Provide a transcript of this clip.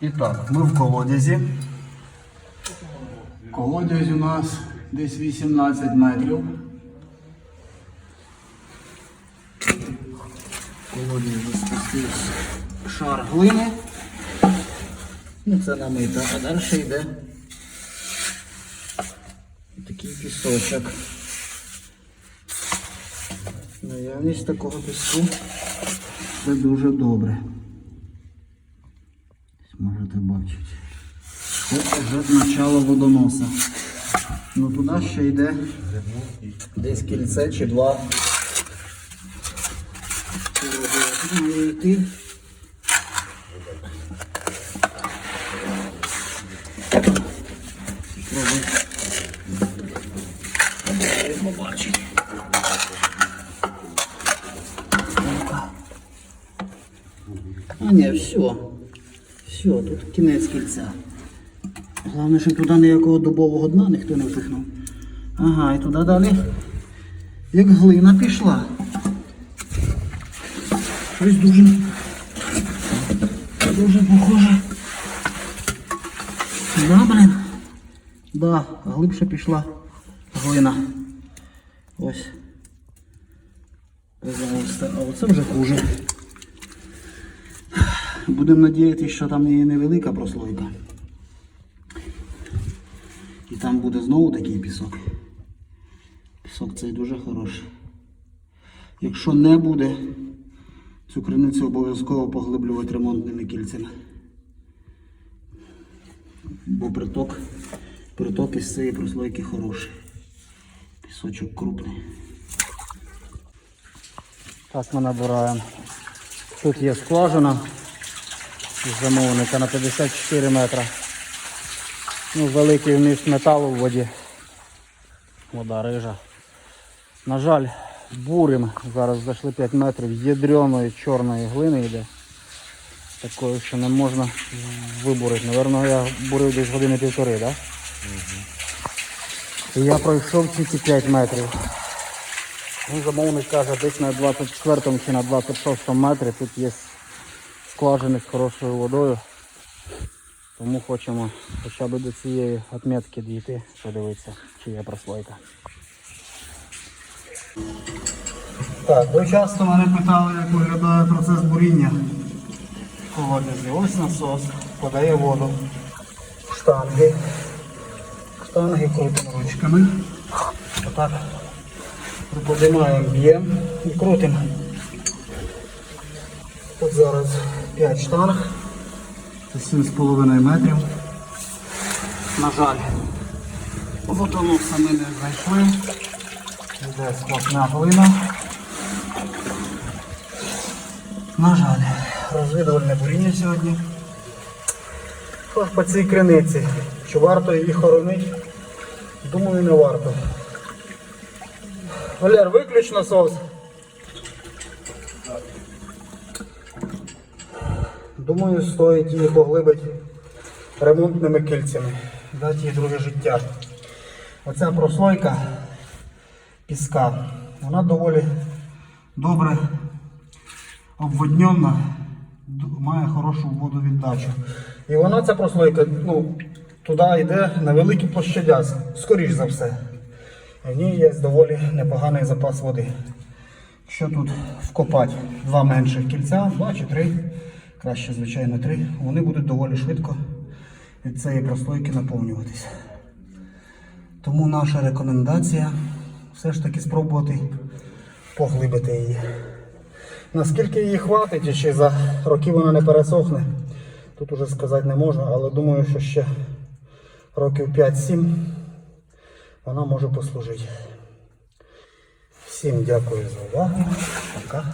І так, ми в колодязі. Колодязь у нас десь 18 метрів. Колодязь спустився шар глини. Ну, це намита, а далі йде такий пісочок. Наявність такого піску це дуже добре. Це вже начало водоноса. Ну туди ще йде десь кільце чи два. Побачить. А ні, все. Все, тут кінець кільця. Головне, щоб туди ніякого дубового дна ніхто не впихнув. Ага, і туди далі. Як глина пішла. Щось дуже. Дуже похоже. Да, блин. Да, глибше пішла глина. Ось. Пожалуйста. А оце вже хуже. Будемо надіятися, що там є невелика прослойка. Там буде знову такий пісок. Пісок цей дуже хороший. Якщо не буде, цю криницю обов'язково поглиблювати ремонтними кільцями. Бо приток, приток із цієї прослойки хороший. Пісочок крупний. Так ми набираємо. Тут є скважина з замовника на 54 метри. Ну, великий вміст металу в воді. Вода рижа. На жаль, бурим. Зараз зайшли 5 метрів ядреної чорної глини йде. Такої, що не можна вибурити. Наверно, я бурив десь години півтори, так? І я пройшов тільки 5 метрів. Ну, замовник каже, десь на 24 чи на 26 метрі тут є скважини з хорошою водою. Тому хочемо хоча б до цієї отметки дійти, подивитися, чи є прослойка. Так, ви часто мене питали, як виглядає процес буріння колодязі. Ось насос, подає воду. Штанги. Штанги крутимо ручками. Отак. Приподимаємо, б'ємо і крутимо. Тут зараз 5 штанг. Це 7,5 метрів. На жаль, водонос ми не знайшли. Йде сплошна глина. На жаль, розвідувальне буріння сьогодні. Ось по цій криниці. Чи варто її хоронити? Думаю, не варто. Валер, виключ насос. Думаю, стоїть її поглибити ремонтними кільцями, дати їй друге життя. Оця прослойка піска, вона доволі добре обводнена, має хорошу водовіддачу. І вона ця прослойка ну, туди йде на великі площадя, скоріш за все. В ній є доволі непоганий запас води. Якщо тут вкопати два менших кільця, два чи три, краще, звичайно, три, вони будуть доволі швидко від цієї прослойки наповнюватися. Тому наша рекомендація все ж таки спробувати поглибити її. Наскільки її хватить і чи за роки вона не пересохне, тут уже сказати не можна, але думаю, що ще років 5-7 вона може послужити. Всім дякую за увагу. Пока.